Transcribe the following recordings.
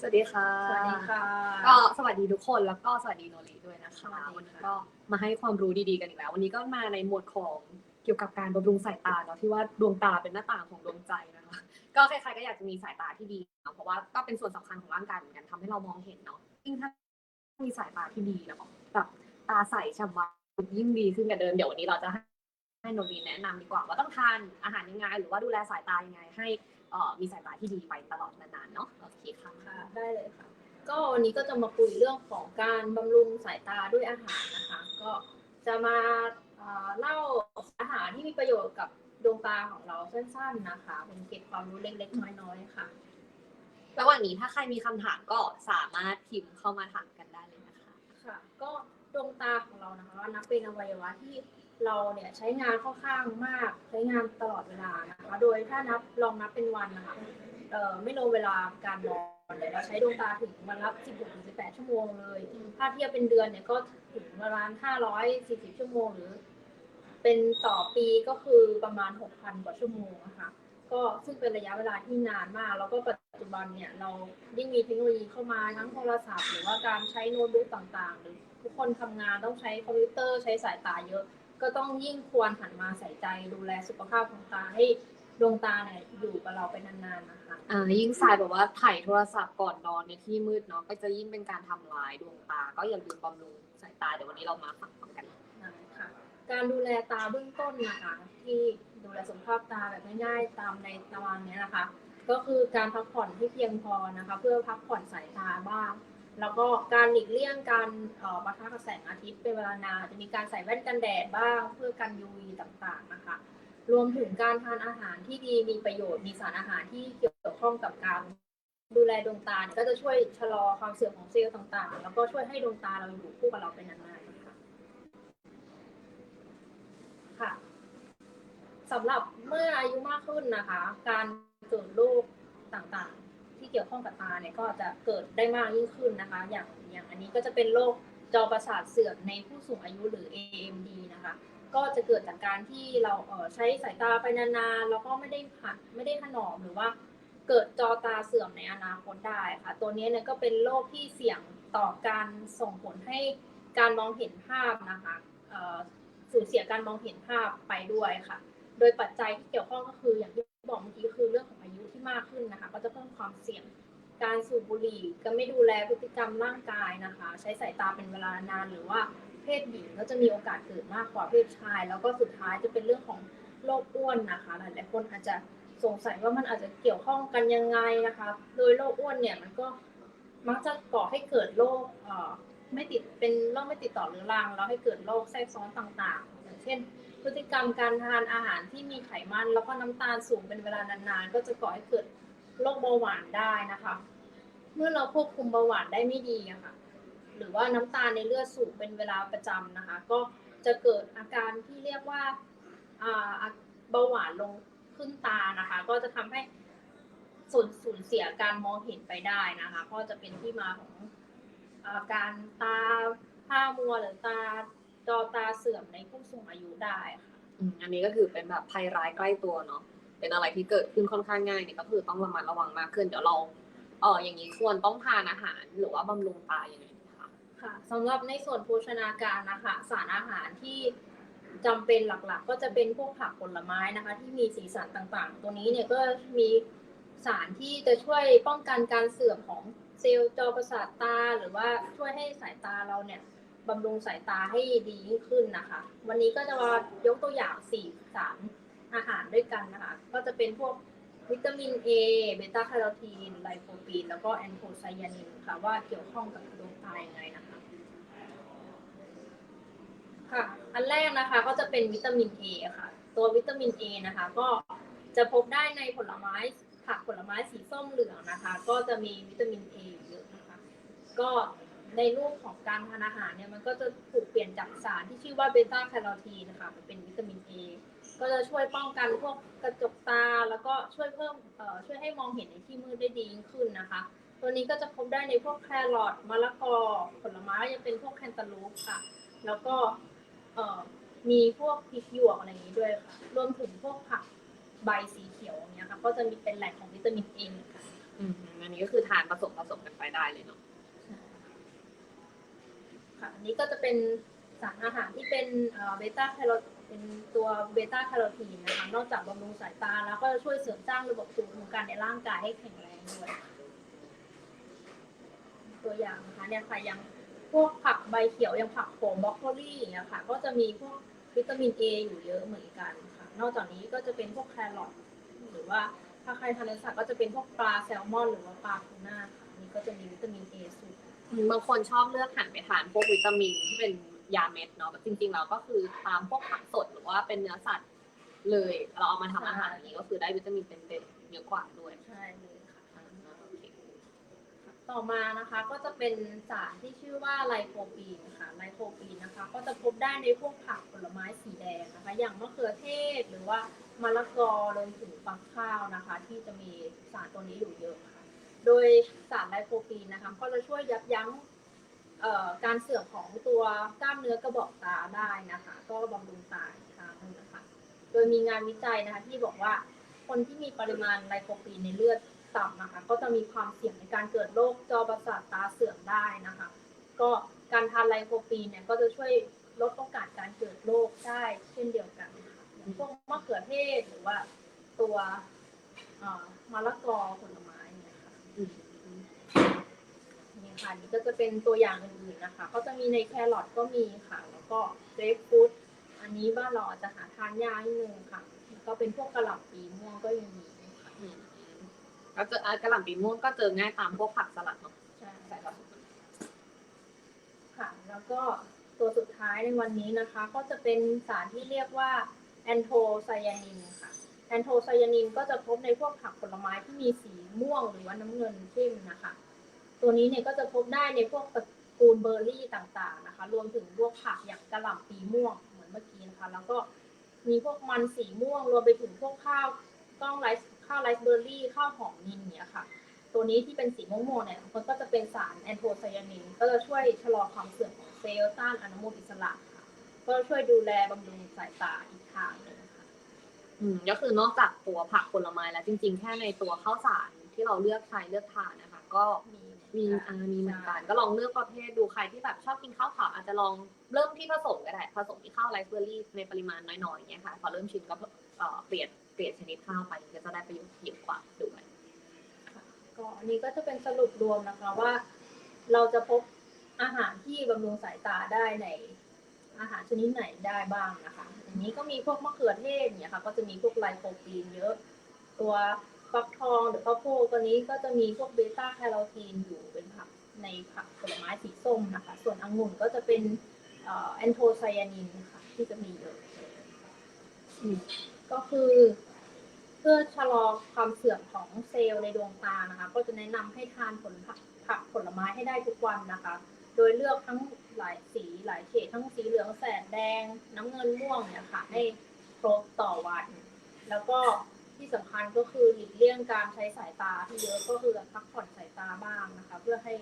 สวัสดีค่ะ สวัสดีค่ะ ก็สวัสดีทุกคนแล้วก็สวัสดีโนรีด้วยนะคะสวัสดีค่ะวันนี้ก็มาให้ความรู้ดีๆกันอีกแล้ว วันนี้ก็มาในหมวดของเกี่ยวกับการบำรุงสายตาเนาะที่ว่าดวงตาเป็นหน้าต่างของดวงใจนะคะก็ใครๆก็อยากจะมีสายตาที่ดีเนาะเพราะว่าก็เป็นส่วนสำคัญของร่างกายเหมือนกันทำให้เรามองเห็นเนาะยิ่งถ้ามีสายตาที่ดีเนาะแบบตาใสฉ่ำวาวยิ่งดีขึ้นกว่าเดิมเดี๋ยววันนี้เราจะให้ให้โนรีแนะนำดีกว่าว่าต้องทานอาหารยังไง หรือว่าดูแลสายตายังไงให้ เอ่อมีสายตาที่ดีไปตลอดนานๆเนาะโอเคค่ะ ค่ะได้เลยค่ะ ก็วันนี้ก็จะมาคุยเรื่องของการบำรุงสายตาด้วยอาหารนะคะ ก็จะมาเอ่อเล่าอาหารที่มีประโยชน์กับดวงตาของเราสั้นๆนะคะ เป็นเกร็ดความรู้เล็กๆ น้อยๆค่ะ ระหว่างนี้ถ้าใครมีคำถามก็สามารถพิมพ์เข้ามาถามกันได้เลยนะคะ ค่ะก็ดวงตาของเรานะคะนับเป็นอวัยวะที่ เราเนี่ยใช้งานค่อนข้างมากใช้งานตลอดเวลานะคะโดยถ้านับลองนับเป็นวันนะคะเอ่อไม่รวมเวลาการนอนเนี่ยเราใช้ดวงตาถึงวันละ16-18 ชั่วโมงเลย ถ้าเทียบเป็นเดือนเนี่ยก็ถึงประมาณ540 ชั่วโมงหรือ เป็นต่อปีก็คือประมาณ 6,000 กว่าชั่วโมงนะคะก็ซึ่งเป็นระยะเวลาที่นานมาก แล้วก็ปัจจุบันเนี่ยเรายิ่งมีเทคโนโลยีเข้ามาทั้งโทรศัพท์ หรือว่าการใช้โน้ตบุ๊กต่างๆ หรือทุกคนทำงานต้องใช้คอมพิวเตอร์ใช้สายตาเยอะ ก็ต้องยิ่งควรหันมาใส่ใจดูแลสุขภาพของตาให้ดวงตาเนี่ยอยู่กับเราไปนานๆนะคะอ่ายิ่งสายแบบว่าถ่ายโทรศัพท์ก่อนนอนในที่มืดเนาะก็จะยิ่งเป็นการทำลายดวงตา ก็อย่าลืมบำรุงสายตาเดี๋ยววันนี้เรามาฟังกันค่ะ การดูแลตาเบื้องต้นนะคะ ที่ดูแลสุขภาพตาแบบง่ายๆตามในตารางเนี้ยนะคะ ก็คือการพักผ่อนที่เพียงพอนะคะ เพื่อพักผ่อนสายตาบ้าง แล้วก็การหลีกเลี่ยงการปะทะกับแสงอาทิตย์เป็นเวลานานจะมีการใส่แว่นกันแดดบ้างเพื่อกัน UV ต่างๆนะคะ รวมถึงการทานอาหารที่ดีมีประโยชน์มีสารอาหารที่เกี่ยวข้องกับการดูแลดวงตาก็จะช่วยชะลอความเสื่อมของเซลล์ต่างๆ แล้วก็ช่วยให้ดวงตาเราอยู่คู่กับเราไปนานๆนะคะค่ะสำหรับเมื่ออายุมากขึ้นนะคะ การเกิดโรคต่างๆ ที่เกี่ยวข้องกับตาเนี่ยก็จะเกิดได้มากยิ่งขึ้นนะคะ อย่างอย่างอันนี้ก็จะเป็นโรคจอประสาทเสื่อมในผู้สูงอายุหรือ AMD นะคะ ก็จะเกิดจากการที่เราเใช้สายตาไปนานๆแล้วก็ไม่ได้หัดไม่ได้ถนอมหรือว่าเกิดจอตาเสื่อมในอนาคตได้ค่ะ ตัวนี้เนี่ยก็เป็นโรคที่เสี่ยงต่อการส่งผลให้การมองเห็นภาพนะคะสูญเสียการมองเห็นภาพไปด้วยค่ะ โดยปัจจัยที่เกี่ยวข้องก็คืออย่างที่ บอกเมื่อกี้คือเรื่องของอายุที่มากขึ้นนะคะ ก็จะเพิ่มความเสี่ยงการสูบบุหรี่การไม่ดูแลพฤติกรรมร่างกายนะคะ ใช้สายตาเป็นเวลานานหรือว่าเพศหญิงก็จะมีโอกาสเกิดมากกว่าเพศชาย แล้วก็สุดท้ายจะเป็นเรื่องของโรคอ้วนนะคะ หลายๆคนอาจจะสงสัยว่ามันอาจจะเกี่ยวข้องกันยังไงนะคะ โดยโรคอ้วนเนี่ยมันก็มักจะก่อให้เกิดโรคไม่ติดเป็นโรคไม่ติดต่อเรื้อรังแล้วให้เกิดโรคแทรกซ้อนต่างๆ อย่างเช่น พฤติกรรมการทานอาหารที่มีไขมัน แล้วก็น้ำตาลสูงเป็นเวลานานๆ ก็จะก่อให้เกิดโรคเบาหวานได้นะคะ เมื่อเราควบคุมเบาหวานได้ไม่ดีอะค่ะ หรือว่าน้ำตาลในเลือดสูงเป็นเวลาประจำนะคะ ก็จะเกิดอาการที่เรียกว่าอ่าเบาหวานลงขึ้นตานะคะ ก็จะทำให้สูญสูญเสียการมองเห็นไปได้นะคะ ก็จะเป็นที่มาของอาการตาผ้ามัวหรือตา จอตาเสื่อมในผู้สูงอายุได้ค่ะอืมอันนี้ก็คือเป็นแบบภัยร้ายใกล้ตัวเนาะเป็นอะไรที่เกิดขึ้นค่อนข้างง่ายเนี่ยก็คือต้องระมัดระวังมากขึ้น เดี๋ยวเราเอออย่างนี้ควรต้องทานอาหารหรือว่าบำรุงตายังไงดีคะค่ะสำหรับในส่วนโภชนาการนะคะ สารอาหารที่จำเป็นหลักๆ ก็จะเป็นพวกผักผลไม้นะคะ ที่มีสีสันต่างๆ ตัวนี้เนี่ยก็มีสารที่จะช่วยป้องกันการเสื่อมของเซลล์จอประสาทตา หรือว่าช่วยให้สายตาเราเนี่ย บำรุงสายตาให้ดียิ่งขึ้นนะคะ วันนี้ก็จะมายกตัวอย่างสี่สารอาหารด้วยกันนะคะ ก็จะเป็นพวกวิตามิน A เบต้าแคโรทีน ไลโคปีน แล้วก็แอนโทไซยานินค่ะ ว่าเกี่ยวข้องกับดวงตายังไงนะคะ ค่ะ อันแรกนะคะก็จะเป็นวิตามิน A ค่ะ ตัววิตามิน A นะคะ ก็จะพบได้ในผลไม้ผักผลไม้สีส้มเหลืองนะคะ ก็จะมีวิตามิน A เยอะนะคะ ก็ ในรูปของการทานอาหารเนี่ยมันก็จะถูกเปลี่ยนจากสารที่ชื่อว่าเบต้าแคโรทีนนะคะมาเป็นวิตามิน A ก็จะช่วยป้องกันพวกกระจกตา แล้วก็ช่วยเพิ่มเอ่อช่วยให้มองเห็นในที่มืดได้ดียิ่งขึ้นนะคะ ตัวนี้ก็จะพบได้ในพวกแครอทมะละกอ ผลไม้ยังเป็นพวกแคนตาลูปค่ะ แล้วก็เอ่อมีพวกพริกหยวกอะไรอย่างนี้ด้วยค่ะ รวมถึงพวกผักใบสีเขียวอย่างเงี้ยค่ะ ก็จะมีเป็นแหล่งของวิตามินเอค่ะ อืมอันนี้ก็คือทานผสมผสมกันไปได้เลยเนาะ ค่ะอันนี้ก็จะเป็นสารอาหารที่เป็นเบต้าแคโรเป็นตัวเบต้าแคโรทีนนะคะนอกจากบำรุงสายตาแล้วก็ช่วยเสริมสร้างระบบภูมิคุ้มกันในร่างกายให้แข็งแรงด้วย ตัวอย่างนะคะเนี่ยค่ะอย่างพวกผักใบเขียวอย่างผักโขมบรอกโคลีอย่างเงี้ยค่ะก็จะมีพวกวิตามินเออยู่เยอะเหมือนกันค่ะ นอกจากนี้ก็จะเป็นพวกแครอทหรือว่าถ้าใครทานเนื้อสัตว์ก็จะเป็นพวกปลาแซลมอน หรือว่าปลาทูน่าค่ะนี่ก็จะมีวิตามินเอสูง บางคนชอบเลือกหันไปทานพวกวิตามินที่เป็นยาเม็ดเนาะแต่จริงๆเราก็คือตามพวกผักสดหรือว่าเป็นเนื้อสัตว์เลย เราเอามาทำอาหารอย่างนี้ก็คือได้วิตามินเต็มๆเยอะกว่าด้วย ใช่เลยค่ะอ่าโอเคต่อมานะคะก็จะเป็นสารที่ชื่อว่าไลโคปีนค่ะไลโคปีนนะคะ ก็จะพบได้ในพวกผักผลไม้สีแดงนะคะ อย่างมะเขือเทศหรือว่ามะละกอรวมถึงฟักข้าวนะคะ ที่จะมีสารตัวนี้อยู่เยอะค่ะ โดยสารไลโคปีนนะคะก็จะช่วยยับยั้งการเสื่อมของตัวกล้ามเนื้อกระบอกตาได้นะคะ ก็บำรุงตาอีกทางหนึงนะคะ โดยมีงานวิจัยนะคะที่บอกว่าคนที่มีปริมาณไลโคปีนในเลือดต่ำนะคะ ก็จะมีความเสี่ยงในการเกิดโรคจอประสาทตาเสื่อมได้นะคะ ก็การทานไลโคปีนเนี่ยก็จะช่วยลดโอกาสการเกิดโรคได้เช่นเดียวกันค่ะอย่างพวกมะเขือเทศหรือว่าตัวมะละกอผลไม้ เนี่ยค่ะอืมนี่ค่ะนี่ก็จะเป็นตัวอย่างอื่นๆนะคะ ก็จะมีในแครอทก็มีค่ะ แล้วก็เกรปฟรุตอันนี้บ้านเราอาจจะหาทานยากนิดนึงค่ะแล้วก็เป็นพวกกระหล่ำปีม่วงก็ยังมีค่ะอืมก็เจออะกระหล่ำปีม่วงก็เจอง่ายตามพวกผักสลัดเนาะใช่ใส่ผสมกันค่ะ แล้วก็ตัวสุดท้ายในวันนี้นะคะ ก็จะเป็นสารที่เรียกว่าแอนโทไซยานินค่ะ แอนโทไซยานินก็จะพบในพวกผักผลไม้ที่มีสีม่วงหรือว่าน้ำเงินเข้มนะคะ ตัวนี้เนี่ยก็จะพบได้ในพวกตระกูลเบอร์รี่ต่างๆนะคะ รวมถึงพวกผักอย่างกระหล่ำปีม่วงเหมือนเมื่อกี้นะคะ แล้วก็มีพวกมันสีม่วง รวมไปถึงพวกข้าวกล้องไรซ์ข้าวไรซ์เบอร์รี่ ข้าวหอมนินเนี่ยค่ะ ตัวนี้ที่เป็นสีม่วงๆเนี่ยมันก็จะเป็นสารแอนโทไซยานิน ก็จะช่วยชะลอความเสื่อมของเซลล์ต้านอนุมูลอิสระค่ะก็ช่วยดูแลบำรุงสายตาอีกทางหนึ่ง อืมก็คือนอกจากตัวผักผลไม้แล้วจริง ๆ แค่ในตัวข้าวสารที่เราเลือกใช้เลือกทานนะคะ ก็มีมีอ่ามีเหมือนกันก็ลองเลือกประเภทดูใครที่แบบชอบกินข้าวขาวอาจจะลองเริ่มที่ผสมก็ได้ผสมที่ข้าวไรซ์เบอร์รี่ในปริมาณน้อยๆอย่างเงี้ยค่ะ พอเริ่มชิมก็เอ่อเปลี่ยนเปลี่ยนชนิดข้าวไปก็จะได้ประโยชน์เยอะกว่าด้วยค่ะก็อันนี้ก็จะเป็นสรุปรวมนะคะว่า เราจะพบอาหารที่บำรุงสายตาได้ในอาหารชนิดไหนได้บ้างนะคะ นนี้ก็มีพวกมะเขือเทศเนี่ยค่ะ ก็จะมีพวกไลโคปีนเยอะ ตัวฟักทองหรือข้าวโพดตัวนี้ก็จะมีพวกเบต้าแคโรทีนอยู่เป็นผักในผักผลไม้สีส้มนะคะ ส่วนองุ่นก็จะเป็นแอนโทไซยานินค่ะที่จะมีเยอะก็คือเพื่อชะลอความเสื่อมของเซลล์ในดวงตานะคะ ก็จะแนะนำให้ทานผลผักผลไม้ให้ได้ทุกวันนะคะ โดยเลือกทั้ง หลายสีหลายเฉดทั้งสีเหลืองแสดแดง น้ำเงินม่วงเนี่ยค่ะ ให้ครบต่อวัน แล้วก็ที่สำคัญก็คือหลีกเลี่ยงการใช้สายตาที่เยอะก็คือพักผ่อนสายตาบ้างนะคะ เพื่อให้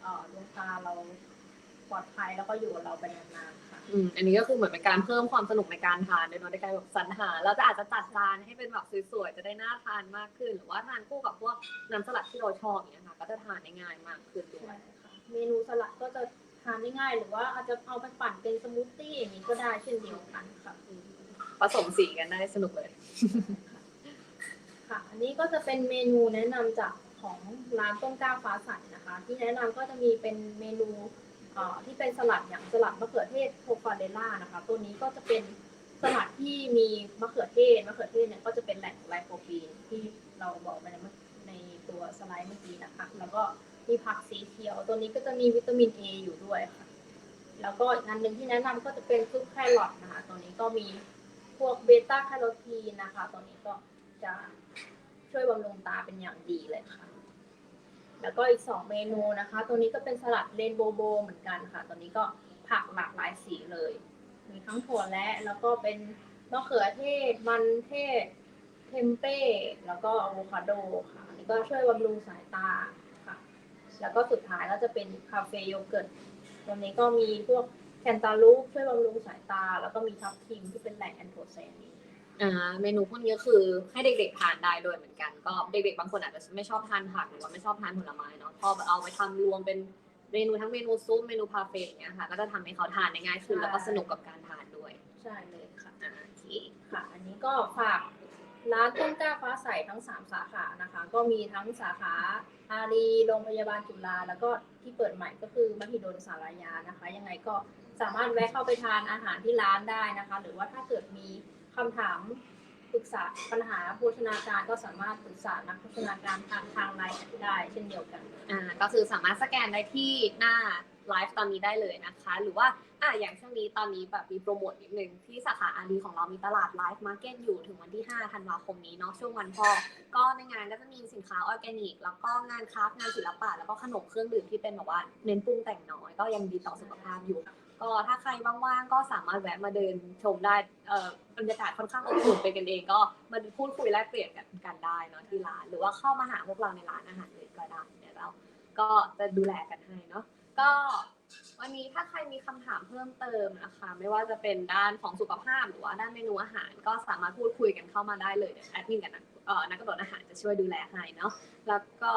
เอ่อดวงตาเราปลอดภัยแล้วก็อยู่กับเราไปนานๆค่ะอืมอันนี้ก็คือเหมือนเป็นการเพิ่มความสนุกในการทานด้วยเนาะในการแบบสรรหาเราจะอาจจะจัดจานให้เป็นแบบสวยๆจะได้น่าทานมากขึ้น หรือว่าทานคู่กับพวกน้ำสลัดที่เราชอบอย่างเงี้ยค่ะ ก็จะทานได้ง่ายมากขึ้นด้วใช่ยค่ะเมนูสลัดก็จะทานได้ง่าย หรือว่าอาจจะเอาไปปั่นเป็นสมูทตี้อย่างนี้ก็ได้เช่นเดียวกันค่ะผสมสีกันได้สนุกเลย ค่ะ อันนี้ก็จะเป็นเมนูแนะนำจากของร้านต้นกล้าฟ้าใสนะคะ ที่แนะนำก็จะมีเป็นเมนูเอ่อที่เป็นสลัดอย่างสลัดมะเขือเทศโทฟาเรล่านะคะ ตัวนี้ก็จะเป็นสลัดที่มีมะเขือเทศมะเขือเทศเนี่ยก็จะเป็นแหล่งไลโคปีนที่เราบอกไปในเมื่อในตัวสไลด์เมื่อกี้นะคะ แล้วก็ มีผักสีเขียว ตัวนี้ก็จะมีวิตามินเออยู่ด้วยค่ะ แล้วก็อีกอันหนึ่งที่แนะนำก็จะเป็นซุปแครอทนะคะ ตัวนี้ก็มีพวกเบต้าแคโรทีนนะคะ ตัวนี้ก็จะช่วยบำรุงตาเป็นอย่างดีเลยค่ะ แล้วก็อีกสองเมนูนะคะ ตัวนี้ก็เป็นสลัดเรนโบโบเหมือนกันค่ะ ตัวนี้ก็ผักหลากหลายสีเลย มีทั้งถั่วและแล้วก็เป็นมะเขือเทศ มันเทศ เทมเป้ แล้วก็อะโวคาโดค่ะนนี้ก็ช่วยบำรุงสายตา แล้วก็สุดท้ายก็จะเป็นคาเฟ่โยเกิร์ตตัวนี้ก็มีพวกแคนตาลูปช่วยบำรุงสายตา แล้วก็มีทับทิมที่เป็นแหล่งแอนโทไซยานินอ่าเมนูพวกนี้ก็คือให้เด็กๆทานได้ด้วยเหมือนกัน ก็เด็กๆบางคนอาจจะไม่ชอบทานผักหรือว่าไม่ชอบทานผลไม้เนาะพอเอาไปทำรวมเป็นเมนูทั้งเมนูซุปเมนูพาเฟ่อย่างเงี้ยค่ะก็จะทำให้เขาทานได้ง่ายขึ้นแล้วก็สนุกกับการทานด้วย ใช่เลยค่ะอ่าโอเคค่ะ อันนี้ก็ฝาก ร้านต้นกล้าฟ้าใสทั้ง 3 สาขานะคะ ก็มีทั้งสาขาอารีโรงพยาบาลจุฬาแล้วก็ที่เปิดใหม่ก็คือมหิดลสารยานะคะ ยังไงก็สามารถแวะเข้าไปทานอาหารที่ร้านได้นะคะ หรือว่าถ้าเกิดมีคำถามปรึกษาปัญหาโภชนาการก็สามารถปรึกษานักโภชนาการทางทางไลน์ได้เช่นเดียวกันอ่าก็คือสามารถสแกนได้ที่หน้า ไลฟ์ตอนนี้ได้เลยนะคะ หรือว่าอ่าอย่างช่วงนี้ตอนนี้แบบมีโปรโมทนิดนึงที่สาขาอารีของเรามีตลาดไลฟ์มาร์เก็ตอยู่ถึงวันที่ 5 ธันวาคมนี้เนาะช่วงวันพ่อ ก็ในงานก็จะมีสินค้าออร์แกนิก แล้วก็งานคราฟต์งานศิลปะแล้วก็ขนมเครื่องดื่มที่เป็นแบบว่าเน้นปรุงแต่งน้อย ก็ยังดีต่อสุขภาพอยู่ ก็ถ้าใครว่างๆก็สามารถแวะมาเดินชมได้เอ่อบรรยากาศค่อนข้างอบอุ่นเป็นกันเอง ก็มาพูดคุยแลกเปลี่ยนกันกันได้เนาะที่ร้านหรือว่าเข้ามาหาพวกเราในร้านอาหารเลยก็ได้เดี๋ยวเราก็จะดูแลกันให้เนาะ ก็วันนี้ถ้าใครมีคำถามเพิ่มเติมนะคะ ไม่ว่าจะเป็นด้านของสุขภาพหรือว่าด้านเมนูอาหาร ก็สามารถพูดคุยกันเข้ามาได้เลยเดี๋ยวแอดมินกับนักเอ่อนักกระโดดอาหารจะช่วยดูแลให้เนาะแล้วก็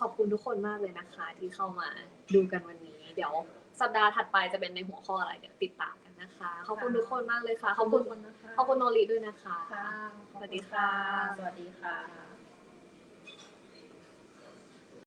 ขอบคุณทุกคนมากเลยนะคะ ที่เข้ามาดูกันวันนี้ เดี๋ยวสัปดาห์ถัดไปจะเป็นในหัวข้ออะไรเดี๋ยวติดตามกันนะคะขอบคุณทุกคนมากเลยค่ะขอบคุณนะคะขอบคุณโนริด้วยนะคะค่ะสวัสดีค่ะ สวัสดีค่ะ